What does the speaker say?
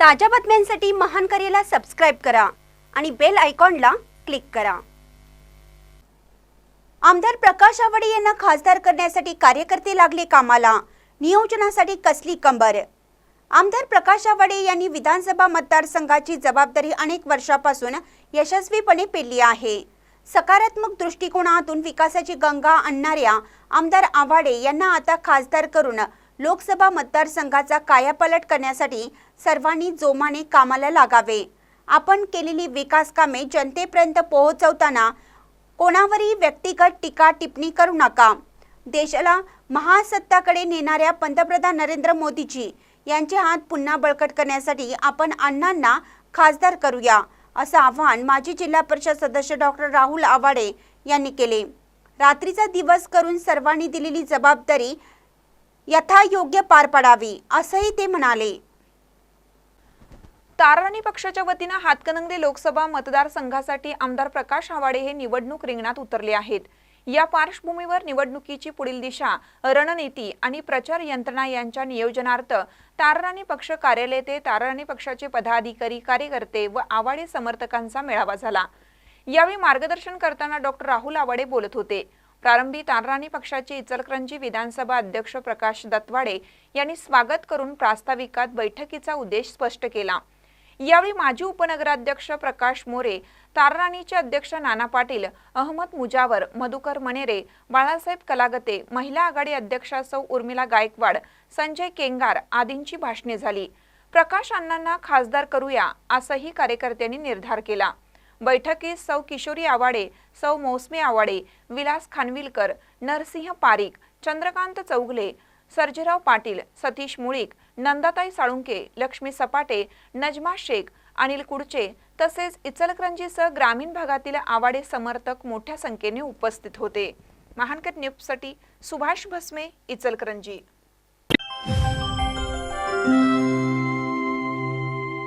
ताज्या बातम्यांसाठी महान करेला सबस्क्राईब करा आणि बेल आयकॉनला क्लिक करा. आमदार प्रकाश आवाडे यांना खासदार करण्यासाठी कार्यकर्ते लागले कामाला. नियोजनासाठी कसली कंबर? आमदार प्रकाश आवाडे यांनी विधानसभा मतदारसंघाची जबाबदारी अनेक वर्षापासून यशस्वीपणे पेलली आहे. सकारात्मक दृष्टिकोनातून विकासाची गंगा आणणाऱ्या आमदार आवाडे यांना आता खासदार करून लोकसभा मतदारसंघाचा कायापालट करण्यासाठी सर्वांनी जोमाने कामाला लागावे. आपण केलेली विकास कामे जनतेपर्यंत पोहोचवताना कोणावरही व्यक्तिगत टीका टिप्पणी करू नका. देशाला महासत्ताकडे नेणाऱ्या पंतप्रधान नरेंद्र मोदीजी यांचे हात पुन्हा बळकट करण्यासाठी आपण अण्णांना खासदार करूया असं आवाहन माजी जिल्हा परिषद सदस्य डॉक्टर राहुल आवाडे यांनी केले. रात्रीचा दिवस करून सर्वांनी दिलेली जबाबदारी यथायोग्य पार पडावी असंही ते म्हणाले. ताराणी पक्षाच्या वतीनं हातकणंगले लोकसभा मतदारसंघासाठी आमदार प्रकाश आवाडे हे निवडणूक रिंगणात उतरले आहेत. या पार्श्वभूमीवर निवडणुकीची पुढील दिशा रणनीती आणि प्रचार यंत्रणा यांच्या नियोजनार्थ ताराणी पक्ष कार्यालय ते ताराणी पक्षाचे पदाधिकारी कार्यकर्ते व आवाडे समर्थकांचा मेळावा झाला. यावेळी मार्गदर्शन करताना डॉक्टर राहुल आवाडे बोलत होते. प्रारंभी तारराणी पक्षाचे इचलकरंजी विधानसभा अध्यक्ष प्रकाश दत्वाडे यांनी स्वागत करून प्रास्ताविकात बैठकीचा उद्देश स्पष्ट केला. यावेळी माजी उपनगराध्यक्ष प्रकाश मोरे तारराणीचे अध्यक्ष नाना पाटील अहमद मुजावर मधुकर मनेरे बाळासाहेब कलागते महिला आघाडी अध्यक्षा सौ उर्मिला गायकवाड संजय केंगार आदींची भाषणे झाली. प्रकाश अण्णांना खासदार करूया असाही कार्यकर्त्यांनी निर्धार केला. बैठकीस सौ किशोरी आवाडे सौ मौसमी आवाडे विलास खानविलकर नरसिंह पारिक चंद्रकांत चौगले सर्जेराव पाटील सतीश मुळीक नंदाताई साळुंके लक्ष्मी सपाटे नजमा शेख अनिल कुडचे तसेच इचलकरंजीसह ग्रामीण भागातील आवाडे समर्थक मोठ्या संख्येने उपस्थित होते. महानकर न्यूजसाठी सुभाष भस्मे इचलकरंजी.